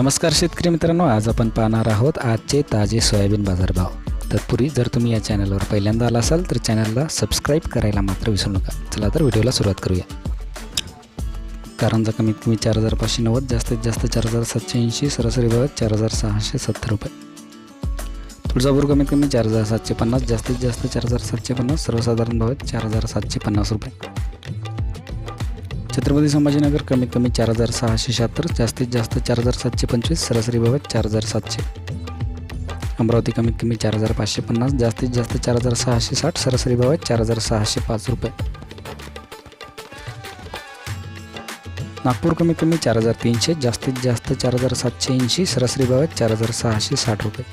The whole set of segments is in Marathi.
नमस्कार शेतकरी मित्रांनो आज आपण पाहणार आहोत आजचे ताजे सोयाबीन बाजारभाव. तत्पूर्वी जर तुम्ही या चॅनलवर पहिल्यांदा आला असाल तर चॅनलला सबस्क्राईब करायला मात्र विसरू नका. चला तर व्हिडिओला सुरुवात करूया. कारंजा कमीत कमी चार हजार पाचशे नव्वद जास्तीत जास्त चार हजार सातशे ऐंशी सरासरी भाव चार हजार सहाशे सत्तर रुपये. तुळजापूर कमीत कमी चार हजार सातशे पन्नास जास्तीत जास्त चार हजार सातशे पन्नास सर्वसाधारण भावात चार हजार सातशे पन्नास रुपये. छत्रपती संभाजीनगर कमीत कमी चार हजार सहाशे शहात्तर जास्तीत जास्त चार हजार सातशे पंचवीस सरासरी भावात चार हजार सातशे अमरावती कमीत कमी चार हजार पाचशे पन्नास जास्तीत जास्त चार हजार सहाशे साठ सरासरी भावात चार हजार सहाशे पाच रुपये नागपूर कमीत कमी चार हजार तीनशे जास्तीत जास्त चार हजार सातशे ऐंशी सरासरी भावात चार हजार सहाशे साठ रुपये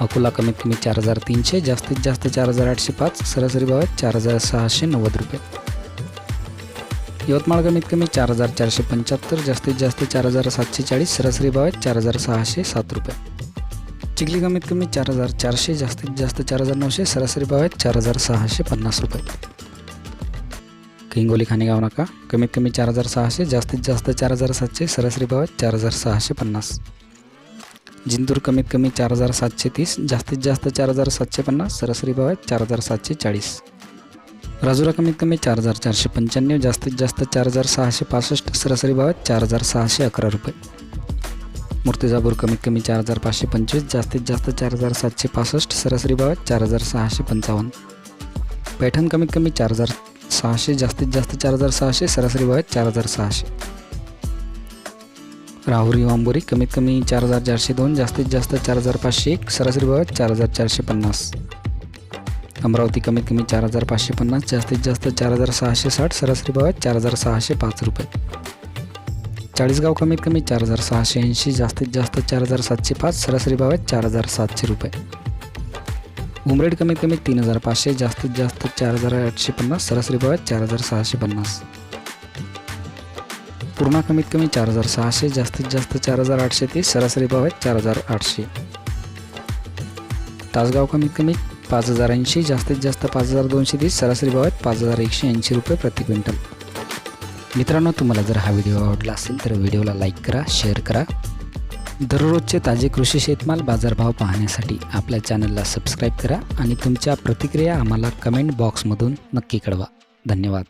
अकोला कमीत कमी चार हजार तीनशे जास्तीत जास्त चार हजार आठशे पाच सरासरी भावात चार हजार सहाशे नव्वद रुपये यवतमाळ कमीत कमी चार हजार चारशे पंच्याहत्तर जास्तीत जास्त चार हजार सातशे चाळीस सरासरी भावात चार हजार सहाशे सात रुपये चिखली कमीत कमी चार हजार चारशे जास्तीत जास्त चार हजार नऊशे सरासरी भावात चार हजार सहाशे पन्नास रुपये हिंगोली खानेगाव नाका कमीत कमी चार हजार सहाशे जास्तीत जास्त चार हजार सातशे सरासरी भावात चार हजार सहाशे पन्नास जिंतूर कमीत कमी चार हजार सातशे तीस जास्तीत जास्त चार हजार सातशे पन्नास सरासरी आहेत चार हजार सातशे चाळीस राजूरा कमीत कमी चार हजार चारशे पंच्याण्णव जास्तीत जास्त चार हजार सहाशे पासष्ट सरासरी भावात चार हजार सहाशे अकरा रुपये मूर्तिजापूर कमीत कमी चार हजार पाचशे पंचवीस जास्तीत जास्त चार हजार सातशे पासष्ट सरासरी भावात चार हजार सहाशे पंचावन्न पैठण कमीत कमी चार हजार सहाशे जास्तीत जास्त चार हजार सहाशे सरासरी भावात चार हजार सहाशे राहुरी वांबोरी कमीत कमी चार हजार चारशे दोन जास्तीत जास्त चार हजार पाचशे एक सरासरी भावात चार हजार चारशे पन्नास अमरावती कमीत कमी चार हजार पाचशे पन्नास जास्तीत जास्त चार हजार सहाशे साठ सरासरी भावात चार हजार सहाशे पाच रुपये चाळीसगाव कमीत कमी चार हजार सहाशे ऐंशी जास्तीत जास्त चार हजार सातशे पाच सरासरी भावात चार हजार सातशे रुपये उमरेड कमीत कमी तीन हजार पाचशे जास्तीत जास्त चार हजार आठशे पन्नास सरासरी भावात चार हजार सहाशे पन्नास पूर्णा कमीत कमी चार हजार सहाशे जास्तीत जास्त चार हजार आठशे तीस सरासरी भावात चार हजार आठशे तासगाव कमीत कमी पाच हजार ऐंशी जास्तीत जास्त पाच हजार दोनशे तीस सरासरी भावात पाच हजार एकशे ऐंशी रुपये प्रति क्विंटल. मित्रांनो तुम्हाला जर हा व्हिडिओ आवडला असेल तर व्हिडिओला लाईक करा शेअर करा. दररोजचे ताजे कृषी शेतमाल बाजारभाव पाहण्यासाठी आपल्या चॅनलला सबस्क्राईब करा आणि तुमच्या प्रतिक्रिया आम्हाला कमेंट बॉक्समधून नक्की कळवा. धन्यवाद.